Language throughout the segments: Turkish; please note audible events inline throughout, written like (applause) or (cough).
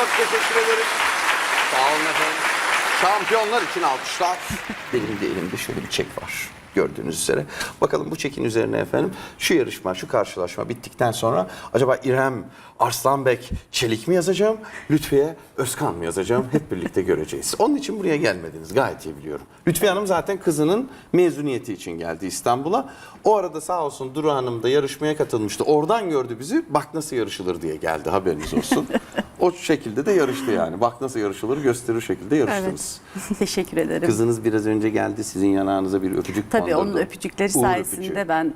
Çok teşekkür ederim. Sağ olun efendim. Şampiyonlar için alkışlar. (laughs) Benim de elimde şöyle bir çek var. Gördüğünüz üzere. Bakalım bu çekin üzerine efendim şu yarışma, şu karşılaşma bittikten sonra acaba İrem, Arslanbek, Çelik mi yazacağım, Lütfiye, Özkan mı yazacağım hep birlikte göreceğiz. Onun için buraya gelmediniz gayet iyi biliyorum. Lütfiye Hanım zaten kızının mezuniyeti için geldi İstanbul'a. O arada sağ olsun Duru Hanım da yarışmaya katılmıştı. Oradan gördü bizi bak nasıl yarışılır diye geldi haberiniz olsun. (laughs) o şekilde de yarıştı yani. Bak nasıl yarışılır gösterir şekilde yarıştınız. Evet. (laughs) Teşekkür ederim. Kızınız biraz önce geldi sizin yanağınıza bir öpücük Tabii kondurdu. onun öpücükleri Uğur sayesinde öpücüğü. ben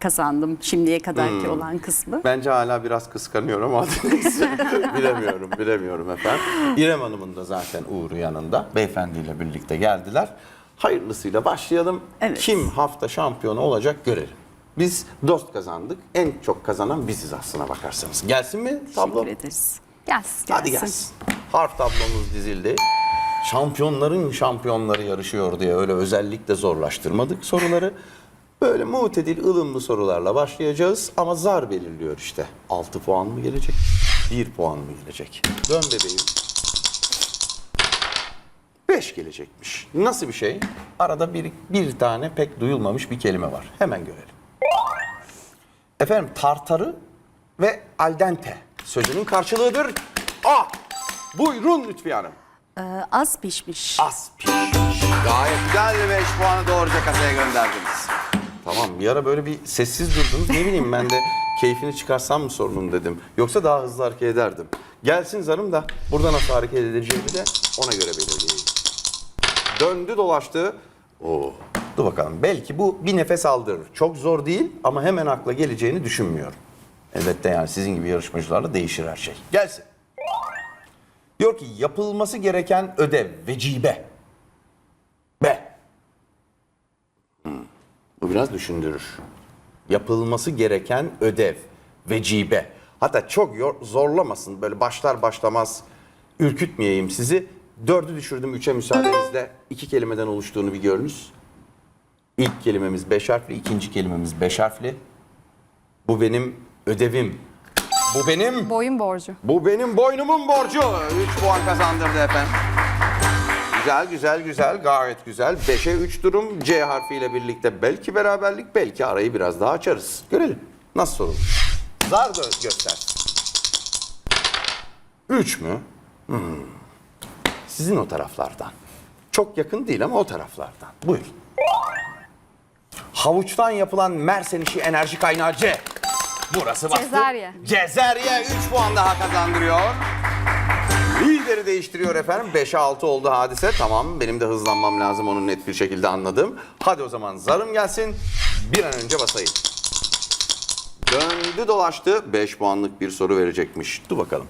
kazandım şimdiye kadarki olan kısmı. Bence hala biraz kıskanıyor ama (laughs) bilemiyorum, bilemiyorum efendim. İrem Hanım'ın da zaten Uğur'u yanında. Beyefendiyle birlikte geldiler. Hayırlısıyla başlayalım. Evet. Kim hafta şampiyonu olacak görelim. Biz dost kazandık. En çok kazanan biziz aslına bakarsanız. Gelsin mi tablo? Teşekkür ederiz. Gelsin. Hadi gelsin. Harf tablomuz dizildi. Şampiyonların şampiyonları yarışıyor diye öyle özellikle zorlaştırmadık soruları. Böyle mutedil, ılımlı sorularla başlayacağız ama zar belirliyor işte. 6 puan mı gelecek? 1 puan mı gelecek? Dön bebeğim. 5 gelecekmiş. Nasıl bir şey? Arada bir, bir tane pek duyulmamış bir kelime var. Hemen görelim. Efendim tartarı ve al dente sözünün karşılığıdır. A. Buyurun Lütfiye Hanım. Ee, az pişmiş. Az pişmiş. Gayet güzel 5 puanı doğruca kasaya gönderdiniz. Tamam bir ara böyle bir sessiz durdunuz. Ne bileyim ben de keyfini çıkarsam mı sorunun dedim. Yoksa daha hızlı hareket ederdim. Gelsin zarım da burada nasıl hareket edeceğimi de ona göre belirleyeyim. Döndü dolaştı. Oo. Dur bakalım. Belki bu bir nefes aldırır. Çok zor değil ama hemen akla geleceğini düşünmüyorum. Elbette yani sizin gibi yarışmacılarla değişir her şey. Gelsin. Diyor ki yapılması gereken ödev, vecibe. B. Hmm, Bu biraz düşündürür. Yapılması gereken ödev, vecibe. Hatta çok zorlamasın böyle başlar başlamaz ürkütmeyeyim sizi. Dördü düşürdüm üçe müsaadenizle. iki kelimeden oluştuğunu bir görünüz. İlk kelimemiz beş harfli, ikinci kelimemiz beş harfli. Bu benim ödevim. Bu benim Boyun borcu. bu benim boynumun borcu. 3 puan kazandırdı efendim. Güzel güzel güzel gayet güzel. 5'e 3 durum C harfiyle birlikte belki beraberlik belki arayı biraz daha açarız. Görelim nasıl sorulur. Zar gö- göster. 3 mü? Hmm. Sizin o taraflardan. Çok yakın değil ama o taraflardan. Buyurun. Havuçtan yapılan Mersen işi enerji kaynağı C. Burası bastı. Cezerye. Cezerye 3 puan daha kazandırıyor. Lideri değiştiriyor efendim. 5'e 6 oldu hadise. Tamam benim de hızlanmam lazım onu net bir şekilde anladım. Hadi o zaman zarım gelsin. Bir an önce basayım. Döndü dolaştı. 5 puanlık bir soru verecekmiş. Dur bakalım.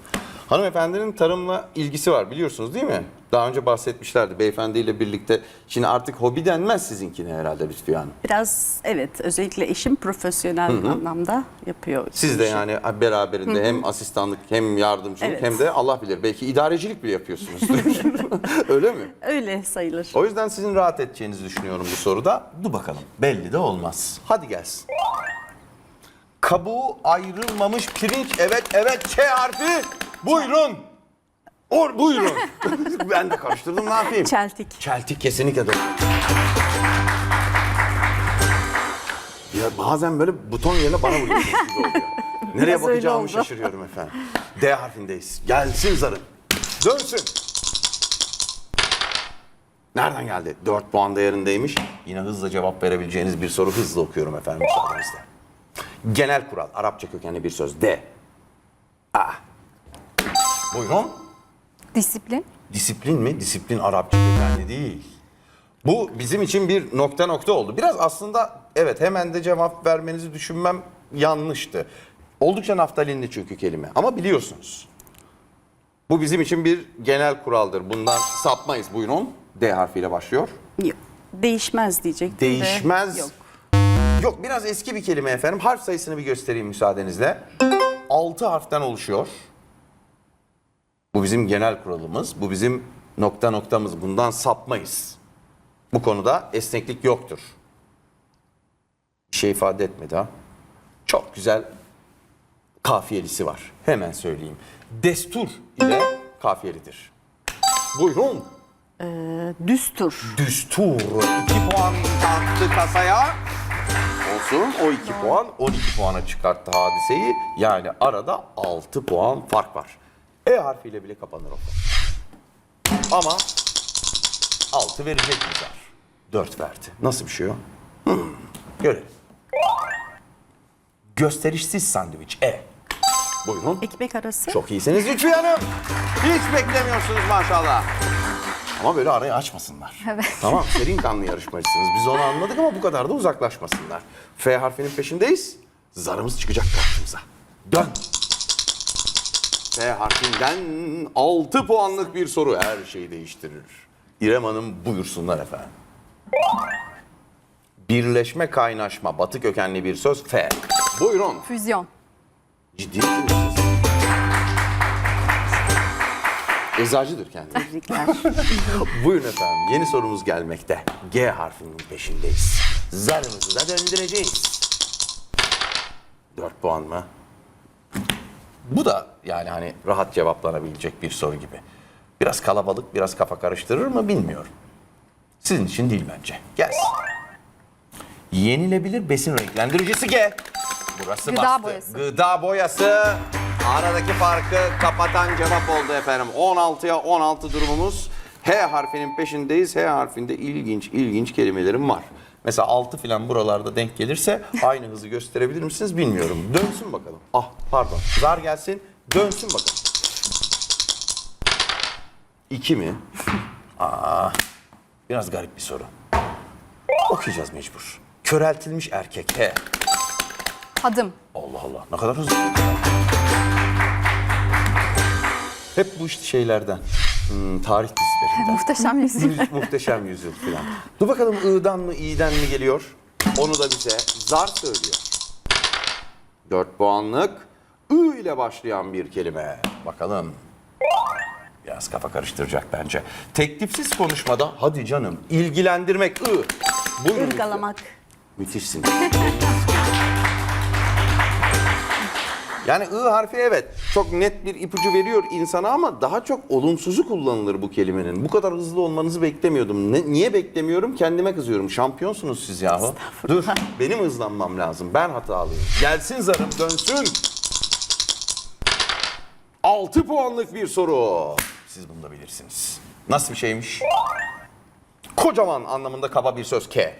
Hanımefendinin tarımla ilgisi var biliyorsunuz değil mi? Daha önce bahsetmişlerdi beyefendiyle birlikte. Şimdi artık hobi denmez sizinkine herhalde Lütfiye Hanım. Biraz evet özellikle eşim profesyonel anlamda yapıyor. Siz de yani beraberinde hem asistanlık hem yardımcılık Evet. hem de Allah bilir belki idarecilik bile yapıyorsunuzdur. (laughs) Öyle mi? Öyle sayılır. O yüzden sizin rahat edeceğinizi düşünüyorum bu soruda. Dur bakalım. Belli de olmaz. Hadi gelsin. Kabuğu ayrılmamış pirinç. Evet evet Ç harfi. Buyurun. Or buyurun. (laughs) ben de karıştırdım ne yapayım? Çeltik. Çeltik kesinlikle doğru. Ya bazen böyle buton yerine bana vuruyorsunuz gibi oluyor. (laughs) Nereye Biraz öyle bakacağımı oldu. şaşırıyorum efendim. D harfindeyiz. Gelsin zarın. Dönsün. Nereden geldi? 4 puan değerindeymiş. Yine hızlı cevap verebileceğiniz bir soru hızlı okuyorum efendim müsaadenizle. Genel kural. Arapça kökenli bir söz. D. A. Buyurun. Disiplin. Disiplin mi? Disiplin Arapça kökenli değil. Bu bizim için bir nokta nokta oldu. Biraz aslında evet hemen de cevap vermenizi düşünmem yanlıştı. Oldukça naftalinli çünkü kelime ama biliyorsunuz. Bu bizim için bir genel kuraldır. Bundan sapmayız. Buyurun. D harfiyle başlıyor. Yok. Değişmez diyecektim de Değişmez. Yok. Yok biraz eski bir kelime efendim. Harf sayısını bir göstereyim müsaadenizle. 6 harften oluşuyor. Bu bizim genel kuralımız. Bu bizim nokta noktamız. Bundan sapmayız. Bu konuda esneklik yoktur. Bir şey ifade etmedi ha. Çok güzel kafiyelisi var. Hemen söyleyeyim. Destur ile kafiyelidir. Buyurun. Düstur. Düstur. 2 puan attı kasaya. Olsun o 2 puan 12 puana çıkarttı hadiseyi. Yani arada 6 puan fark var. E harfiyle bile kapanır o. Ama 6 verecek mi zar? 4 verdi. Nasıl bir şey o? Hmm, Görelim. Gösterişsiz sandviç. E. Buyurun. Ekmek arası. Çok iyisiniz Lütfiye Hanım. Hiç beklemiyorsunuz maşallah. Ama böyle arayı açmasınlar. Evet. Tamam serin kanlı yarışmacısınız. Biz onu anladık ama bu kadar da uzaklaşmasınlar. F harfinin peşindeyiz. Zarımız çıkacak karşımıza. Dön. F harfinden 6 puanlık bir soru her şeyi değiştirir. İrem Hanım buyursunlar efendim. Birleşme kaynaşma batı kökenli bir söz F. Buyurun. Füzyon. Ciddi misiniz? Eczacıdır kendisi. Tebrikler. (laughs) Buyurun efendim yeni sorumuz gelmekte. G harfinin peşindeyiz. Zarımızı da döndüreceğiz. 4 puan mı? Bu da yani hani rahat cevaplanabilecek bir soru gibi. Biraz kalabalık, biraz kafa karıştırır mı bilmiyorum. Sizin için değil bence. Gelsin. Yenilebilir besin renklendiricisi G. Burası Gıda bastı. boyası. Gıda boyası. Aradaki farkı kapatan cevap oldu efendim. 16'ya 16 durumumuz. H harfinin peşindeyiz. H harfinde ilginç ilginç kelimelerim var. Mesela 6 filan buralarda denk gelirse aynı hızı gösterebilir misiniz bilmiyorum. Dönsün bakalım. Ah pardon. Zar gelsin. Dönsün bakalım. 2 mi? Aa, (laughs) biraz garip bir soru. Okuyacağız mecbur. Köreltilmiş erkek. He. Hadım. Allah Allah ne kadar hızlı. Hep bu işte şeylerden. Hmm, tarih dizilerinden. Muhteşem yüzü. (laughs) Muhteşem yüzyıl falan. Dur bakalım I'dan mı İ'den mi geliyor? Onu da bize zar söylüyor. 4 puanlık I ile başlayan bir kelime. Bakalım. Biraz kafa karıştıracak bence. Teklifsiz konuşmada hadi canım ilgilendirmek I. Buyurun. Irgalamak. Müthişsin. (laughs) Yani I harfi evet çok net bir ipucu veriyor insana ama daha çok olumsuzu kullanılır bu kelimenin. Bu kadar hızlı olmanızı beklemiyordum. Ne- niye beklemiyorum? Kendime kızıyorum. Şampiyonsunuz siz yahu. Dur benim hızlanmam lazım. Ben hatalıyım. Gelsin zarım dönsün. 6 puanlık bir soru. Siz bunu da bilirsiniz. Nasıl bir şeymiş? Kocaman anlamında kaba bir söz K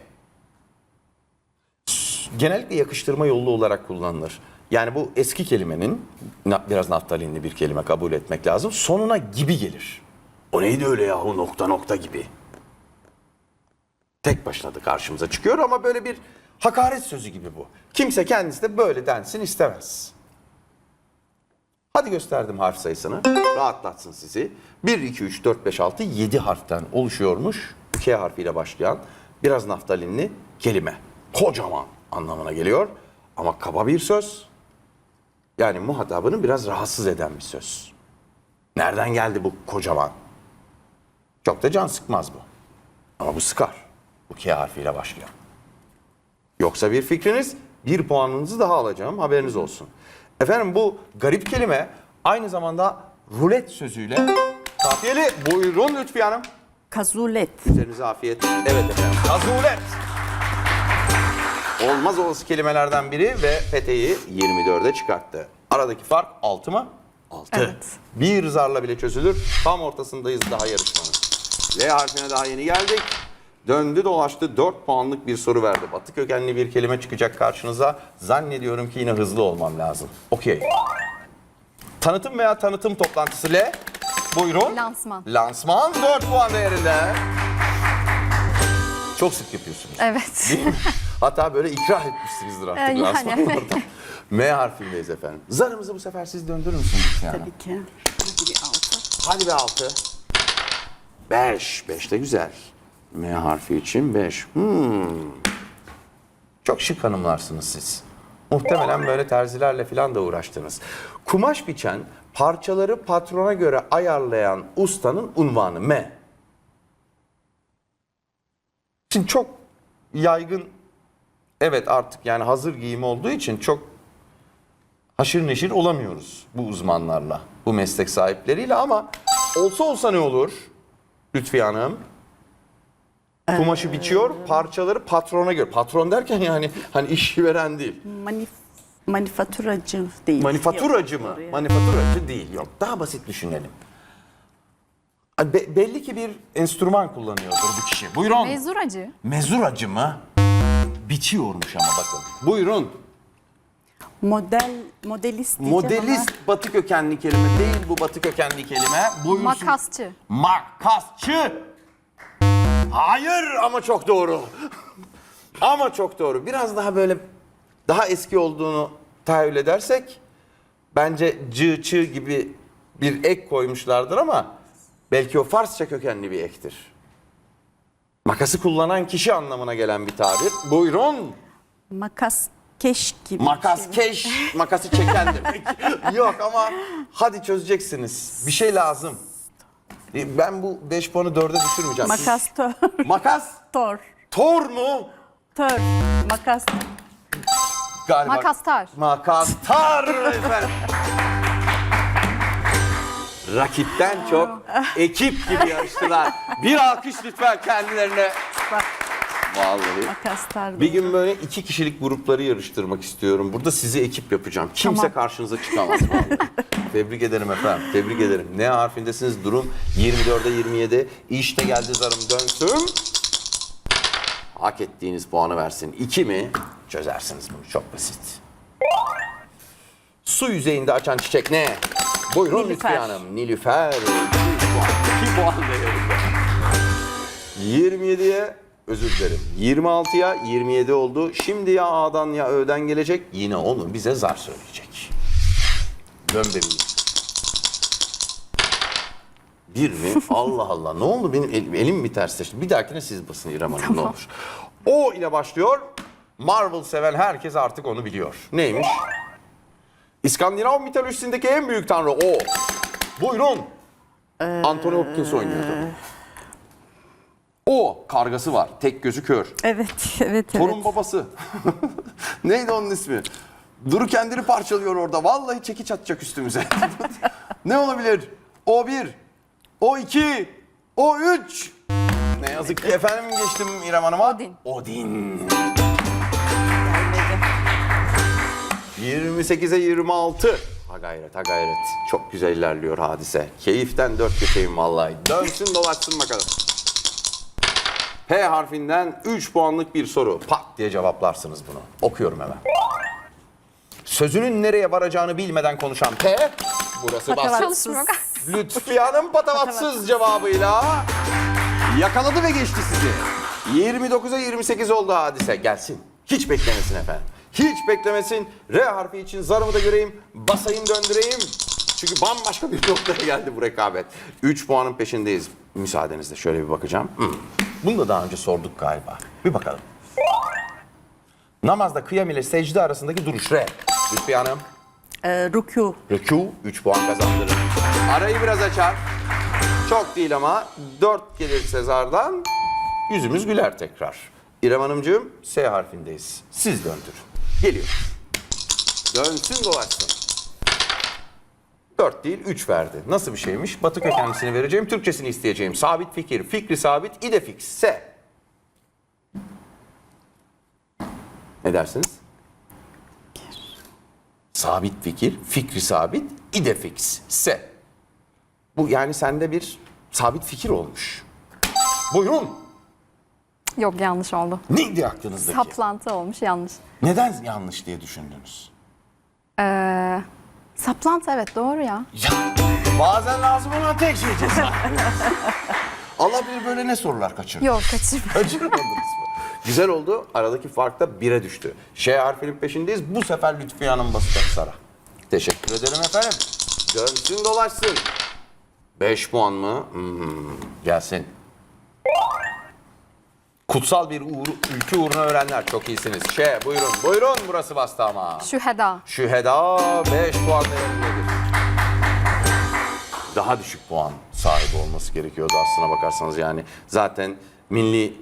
genellikle yakıştırma yolu olarak kullanılır. Yani bu eski kelimenin biraz naftalinli bir kelime kabul etmek lazım. Sonuna gibi gelir. O neydi öyle yahu nokta nokta gibi. Tek başına da karşımıza çıkıyor ama böyle bir hakaret sözü gibi bu. Kimse kendisi de böyle densin istemez. Hadi gösterdim harf sayısını. Rahatlatsın sizi. 1, 2, 3, 4, 5, 6, 7 harften oluşuyormuş. K harfiyle başlayan biraz naftalinli kelime. Kocaman anlamına geliyor. Ama kaba bir söz. Yani muhatabını biraz rahatsız eden bir söz. Nereden geldi bu kocaman? Çok da can sıkmaz bu. Ama bu sıkar. Bu K harfiyle başlıyor. Yoksa bir fikriniz, bir puanınızı daha alacağım haberiniz olsun. Efendim bu garip kelime aynı zamanda rulet sözüyle kafiyeli. Buyurun Lütfiye Hanım. Kazulet. Üzerinize afiyet. Evet efendim. Kazulet. Olmaz olası kelimelerden biri ve peteği 24'e çıkarttı. Aradaki fark 6 mı? 6. Evet. Bir zarla bile çözülür. Tam ortasındayız daha yarışmanın. L harfine daha yeni geldik. Döndü dolaştı 4 puanlık bir soru verdi. Batı kökenli bir kelime çıkacak karşınıza. Zannediyorum ki yine hızlı olmam lazım. Okey. Tanıtım veya tanıtım toplantısı L. Buyurun. Lansman. Lansman 4 puan değerinde. Çok sık yapıyorsunuz. Evet. Değil mi? (laughs) Hatta böyle ikrah etmişsinizdir artık Ee, yani. lansmanlarda. M harfindeyiz efendim. Zarımızı bu sefer siz döndürür müsünüz yani? Tabii ki. Hadi bir altı. Hadi be altı. Beş. Beş de güzel. M harfi için beş. Hmm. Çok şık hanımlarsınız siz. Muhtemelen böyle terzilerle falan da uğraştınız. Kumaş biçen, parçaları patrona göre ayarlayan ustanın unvanı M. Şimdi çok yaygın, evet artık yani hazır giyim olduğu için çok haşır neşir olamıyoruz bu uzmanlarla, bu meslek sahipleriyle ama Olsa olsa ne olur? Lütfiye Hanım. Kumaşı biçiyor, parçaları patrona göre. Patron derken yani hani işveren değil. Manif manifaturacı değil. Manifaturacı mı? Manifaturacı değil. Yok. Daha basit düşünelim. Be- belli ki bir enstrüman kullanıyordur bu kişi. Buyurun. Mezuracı. Mezuracı mı? Biçiyormuş ama bakın. Buyurun. Model, modelist diyeceğim Modelist batı kökenli kelime değil bu batı kökenli kelime. Buyursun. Makasçı. Makasçı. Hayır ama çok doğru. ama çok doğru. Biraz daha böyle daha eski olduğunu tahayyül edersek bence cı çı gibi bir ek koymuşlardır ama belki o Farsça kökenli bir ektir. Makası kullanan kişi anlamına gelen bir tabir. Buyurun. Makas keş gibi. Makas şey. keş, makası çeken demek. (laughs) Yok ama hadi çözeceksiniz. Bir şey lazım. E, Ben bu 5 puanı 4'e düşürmeyeceğim. Siz- Makas tör. Makas? Tor. Tor mu? Tör. Makas. Galiba. Makastar. Makastar efendim. (laughs) Rakipten çok ekip gibi yarıştılar. Bir alkış lütfen kendilerine. Bak Vallahi. Bir gün böyle iki kişilik grupları yarıştırmak istiyorum. Burada sizi ekip yapacağım. Kimse Tamam. karşınıza çıkamaz vallahi. Tebrik ederim efendim. Tebrik ederim. Ne harfindesiniz? Durum 24'e 27. İşte geldi zarım dönsün. Hak ettiğiniz puanı versin. İki mi? Çözersiniz bunu. Çok basit. Su yüzeyinde açan çiçek ne? Buyurun Nilüfer. Lütfiye Hanım. Nilüfer. 2 puan. 2 puan değerinde. 27'ye özür dilerim. 26'ya 27 oldu. Şimdi ya A'dan ya Ö'den gelecek. Yine onu bize zar söyleyecek. Dön bebeğim. Bir mi? (laughs) Allah Allah. Ne oldu benim elim, elim mi tersleşti? Bir dahakine siz basın İrem Hanım ne olur. O ile başlıyor. Marvel seven herkes artık onu biliyor. Neymiş? İskandinav mitolojisindeki en büyük tanrı o. Buyurun. Anthony Hopkins oynuyordu. O kargası var. Tek gözü kör. Evet, (laughs) evet, Torun evet. babası. (laughs) Neydi onun ismi? Duru kendini parçalıyor orada. Vallahi çekiç atacak üstümüze. (laughs) ne olabilir? O bir, o iki, o üç. Ne yazık ki efendim geçtim İrem Hanım'a. Odin. Odin. 28'e 26. Ha gayret ha gayret. Çok güzel ilerliyor hadise. Keyiften dört köşeyim vallahi. Dönsün dolaşsın bakalım. P harfinden 3 puanlık bir soru. Pat diye cevaplarsınız bunu. Okuyorum hemen. Sözünün nereye varacağını bilmeden konuşan P. Burası. (laughs) Lütfiye Hanım patavatsız cevabıyla yakaladı ve geçti sizi. 29'a 28 oldu hadise. Gelsin. Hiç beklemesin efendim. Hiç beklemesin. R harfi için zarımı da göreyim. Basayım döndüreyim. Çünkü bambaşka bir (laughs) noktaya geldi bu rekabet. 3 puanın peşindeyiz. Müsaadenizle şöyle bir bakacağım. Hmm. Bunu da daha önce sorduk galiba. Bir bakalım. Namazda kıyam ile secde arasındaki duruş. R. Lütfiye Hanım. Ee, Rükû. Rükû 3 puan kazandırır. Arayı biraz açar. Çok değil ama 4 gelir Sezar'dan yüzümüz güler tekrar. İrem Hanımcığım S harfindeyiz. Siz döndürün. Geliyor. Dönsün dolaşsın. 4 değil 3 verdi. Nasıl bir şeymiş? Batı kökenlisini vereceğim, Türkçesini isteyeceğim. Sabit fikir, fikri sabit, ide fix. S. Ne dersiniz? Sabit fikir, fikri sabit, ide fix. S. Bu yani sende bir sabit fikir olmuş. Buyurun. Yok yanlış oldu. Neydi aklınızdaki? Saplantı olmuş yanlış. Neden yanlış diye düşündünüz? Ee, saplantı evet doğru ya. Ya bazen lazım olan tek şey cesaret. (laughs) Allah bilir böyle ne sorular kaçırdı. Yok kaçırma. Kaçırmadınız mı? Güzel oldu. Aradaki fark da bire düştü. Ş harfinin peşindeyiz. Bu sefer Lütfiye Hanım basacak Sara. Teşekkür ederim efendim. Dönsün dolaşsın. 5 puan mı? Hmm, gelsin. Kutsal bir uğur, ülke uğruna öğrenler. Çok iyisiniz. Ş buyurun. Buyurun burası bastı ama. Şüheda. Şüheda 5 puan değerindedir. Daha düşük puan sahibi olması gerekiyordu aslına bakarsanız yani. Zaten milli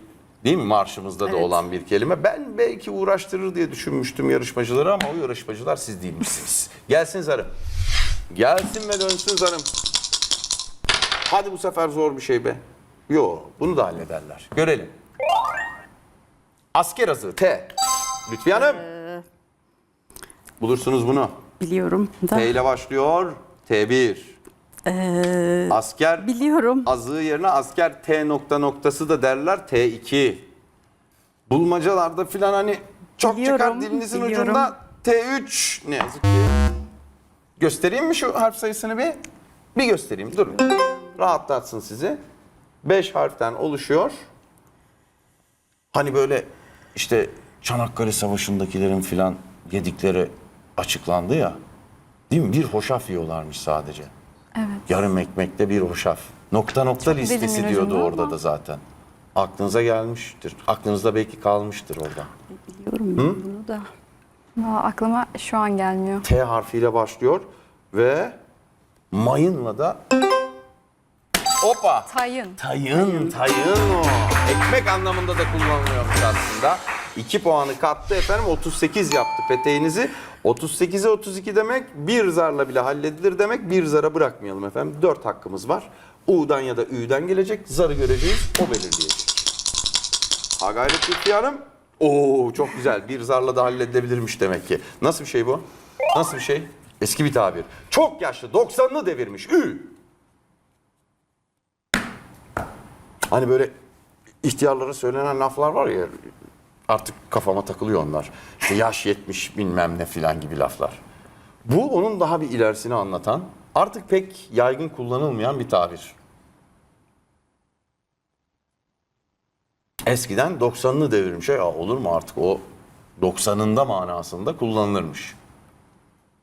değil mi marşımızda da Evet. olan bir kelime. Ben belki uğraştırır diye düşünmüştüm yarışmacıları ama o yarışmacılar siz değilmişsiniz. Gelsin zarım. Gelsin ve dönsün zarım. Hadi bu sefer zor bir şey be. Yo bunu da hallederler. Görelim. Asker azığı T. Lütfi Hanım. Bulursunuz bunu. Biliyorum da. T ile başlıyor. T1. Ee, Asker biliyorum. azığı yerine asker T nokta noktası da derler T2. Bulmacalarda filan hani çok çıkar Biliyorum, dilinizin biliyorum. ucunda T3 ne yazık ki. Göstereyim mi şu harf sayısını bir? Bir göstereyim durun. Rahatlatsın sizi. 5 harften oluşuyor. Hani böyle işte Çanakkale Savaşı'ndakilerin filan yedikleri açıklandı ya. Değil mi? Bir hoşaf yiyorlarmış sadece. Evet. Yarım ekmekte bir hoşaf. Nokta nokta listesi dilimin diyordu orada ama. da zaten. Aklınıza gelmiştir. Aklınızda belki kalmıştır orada. Biliyorum bunu da. Aa, aklıma şu an gelmiyor. T harfiyle başlıyor ve mayınla da Opa! Tayın. Tayın, tayın o. Ekmek anlamında da kullanılıyormuş aslında. 2 puanı kattı efendim 38 yaptı peteğinizi. 38'e 32 demek bir zarla bile halledilir demek. Bir zara bırakmayalım efendim. 4 hakkımız var. U'dan ya da Ü'den gelecek. Zarı göreceğiz. O belirleyecek. Ha gayret Lütfi Hanım. Oo çok güzel. Bir zarla da halledilebilirmiş demek ki. Nasıl bir şey bu? Nasıl bir şey? Eski bir tabir. Çok yaşlı 90'lı devirmiş. Ü. Hani böyle ihtiyarlara söylenen laflar var ya artık kafama takılıyor onlar. İşte yaş yetmiş bilmem ne filan gibi laflar. Bu onun daha bir ilerisini anlatan artık pek yaygın kullanılmayan bir tabir. Eskiden 90'lı devirmiş. Ya olur mu artık o 90'ında manasında kullanılırmış.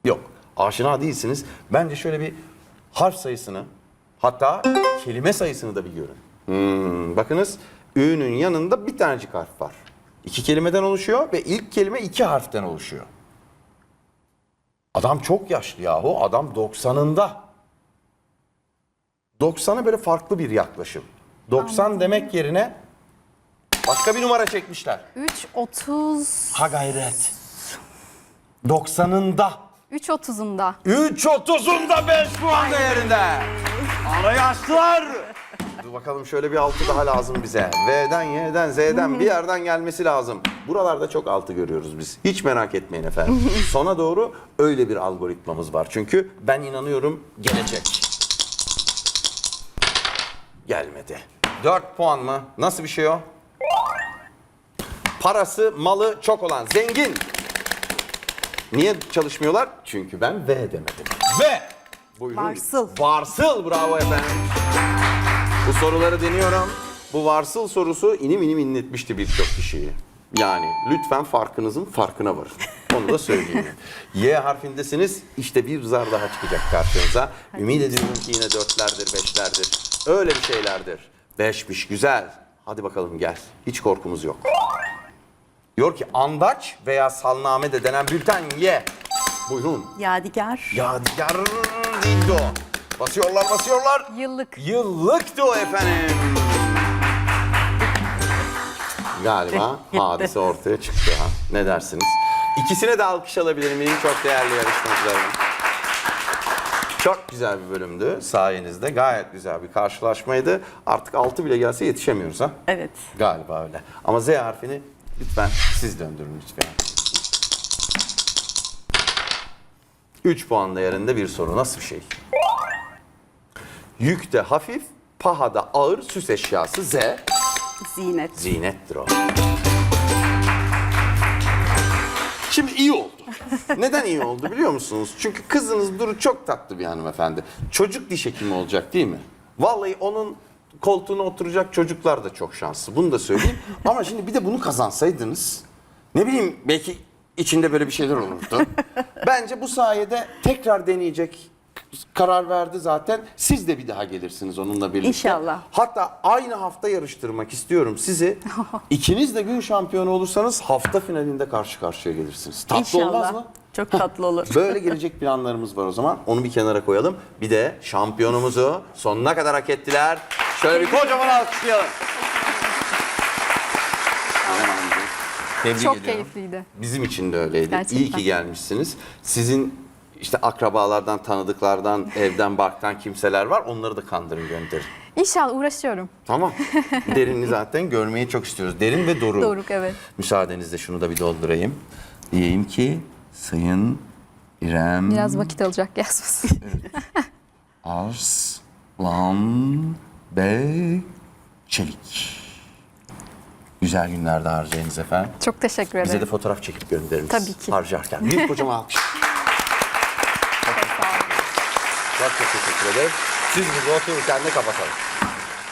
Yok. Aşina değilsiniz. Bence şöyle bir harf sayısını hatta kelime sayısını da bir görün. Hmm, bakınız Ü'nün yanında bir tanecik harf var. İki kelimeden oluşuyor ve ilk kelime iki harften oluşuyor. Adam çok yaşlı yahu. Adam 90'ında. 90'a böyle farklı bir yaklaşım. 90 demek yerine başka bir numara çekmişler. 3 30 Ha gayret. 90'ında. 3 30'unda. 3.30'unda 5 puan değerinde. Arayı açtılar. Dur bakalım şöyle bir altı daha lazım bize. V'den, Y'den, Z'den bir yerden gelmesi lazım. Buralarda çok altı görüyoruz biz. Hiç merak etmeyin efendim. (laughs) Sona doğru öyle bir algoritmamız var. Çünkü ben inanıyorum gelecek. Gelmedi. 4 puan mı? Nasıl bir şey o? Parası, malı çok olan zengin. Niye çalışmıyorlar? Çünkü ben V demedim. V! Buyurun. Varsıl. Varsıl bravo efendim. Bu soruları deniyorum. Bu varsıl sorusu inim inim inletmişti birçok kişiyi. Yani lütfen farkınızın farkına varın. Onu da söyleyeyim. y harfindesiniz. İşte bir zar daha çıkacak karşınıza. Ümit ediyorum ki yine dörtlerdir, beşlerdir. Öyle bir şeylerdir. Beşmiş güzel. Hadi bakalım gel. Hiç korkumuz yok. Diyor ki andaç veya salname de denen bülten ye. Buyurun. Yadigar. Yadigar değildi o. Basıyorlar basıyorlar. Yıllık. Yıllıktı o efendim. Galiba (laughs) hadise ortaya çıktı ha. Ne dersiniz? İkisine de alkış alabilir miyim? Çok değerli yarışmacılarım. Çok güzel bir bölümdü sayenizde. Gayet güzel bir karşılaşmaydı. Artık 6 bile gelse yetişemiyoruz ha. Evet. Galiba öyle. Ama Z harfini lütfen siz döndürün lütfen. 3 puan değerinde bir soru. Nasıl bir şey? Yükte hafif, pahada ağır süs eşyası Z. Zinet. Zinettir o. Şimdi iyi oldu. Neden iyi oldu biliyor musunuz? Çünkü kızınız Duru çok tatlı bir hanımefendi. Çocuk diş hekimi olacak değil mi? Vallahi onun koltuğuna oturacak çocuklar da çok şanslı. Bunu da söyleyeyim. (laughs) Ama şimdi bir de bunu kazansaydınız ne bileyim belki içinde böyle bir şeyler olurdu. (laughs) Bence bu sayede tekrar deneyecek karar verdi zaten. Siz de bir daha gelirsiniz onunla birlikte. İnşallah. Hatta aynı hafta yarıştırmak istiyorum sizi. (laughs) İkiniz de gün şampiyonu olursanız hafta finalinde karşı karşıya gelirsiniz. Tatlı İnşallah. olmaz mı? Çok tatlı olur. (laughs) Böyle gelecek planlarımız var o zaman. Onu bir kenara koyalım. Bir de şampiyonumuzu sonuna kadar hak ettiler. Şöyle bir kocaman alkışlayalım. Tebrik Çok ediyorum. keyifliydi. Bizim için de öyleydi. Gerçekten. İyi ki gelmişsiniz. Sizin işte akrabalardan, tanıdıklardan, evden, barktan kimseler var. Onları da kandırın gönderin. İnşallah uğraşıyorum. Tamam. (laughs) Derin'i zaten görmeyi çok istiyoruz. Derin ve Doruk. Doruk, evet. Müsaadenizle şunu da bir doldurayım. Diyeyim ki Sayın İrem Biraz vakit alacak yazması. Arslan Bey Çelik. Güzel günlerde harcayınız efendim. Çok teşekkür ederim. Bize de fotoğraf çekip gönderiniz. Tabii ki. Harcarken. Bir kocaman alkış. (laughs) Çok çok teşekkür ederim. Siz burada otururken de kapatalım.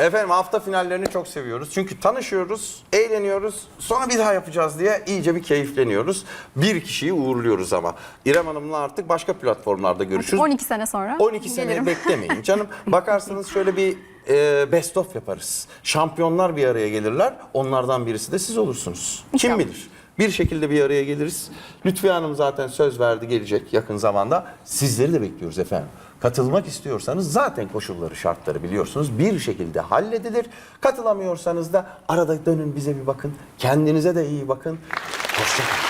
Efendim hafta finallerini çok seviyoruz. Çünkü tanışıyoruz, eğleniyoruz. Sonra bir daha yapacağız diye iyice bir keyifleniyoruz. Bir kişiyi uğurluyoruz ama. İrem Hanım'la artık başka platformlarda görüşürüz. 12 sene sonra 12 sene gelirim. beklemeyin canım. (laughs) Bakarsınız şöyle bir e, best of yaparız. Şampiyonlar bir araya gelirler. Onlardan birisi de siz olursunuz. Kim İnşallah. bilir? Bir şekilde bir araya geliriz. Lütfiye Hanım zaten söz verdi gelecek yakın zamanda. Sizleri de bekliyoruz efendim. Katılmak istiyorsanız zaten koşulları şartları biliyorsunuz. Bir şekilde halledilir. Katılamıyorsanız da arada dönün bize bir bakın. Kendinize de iyi bakın. Hoşçakalın.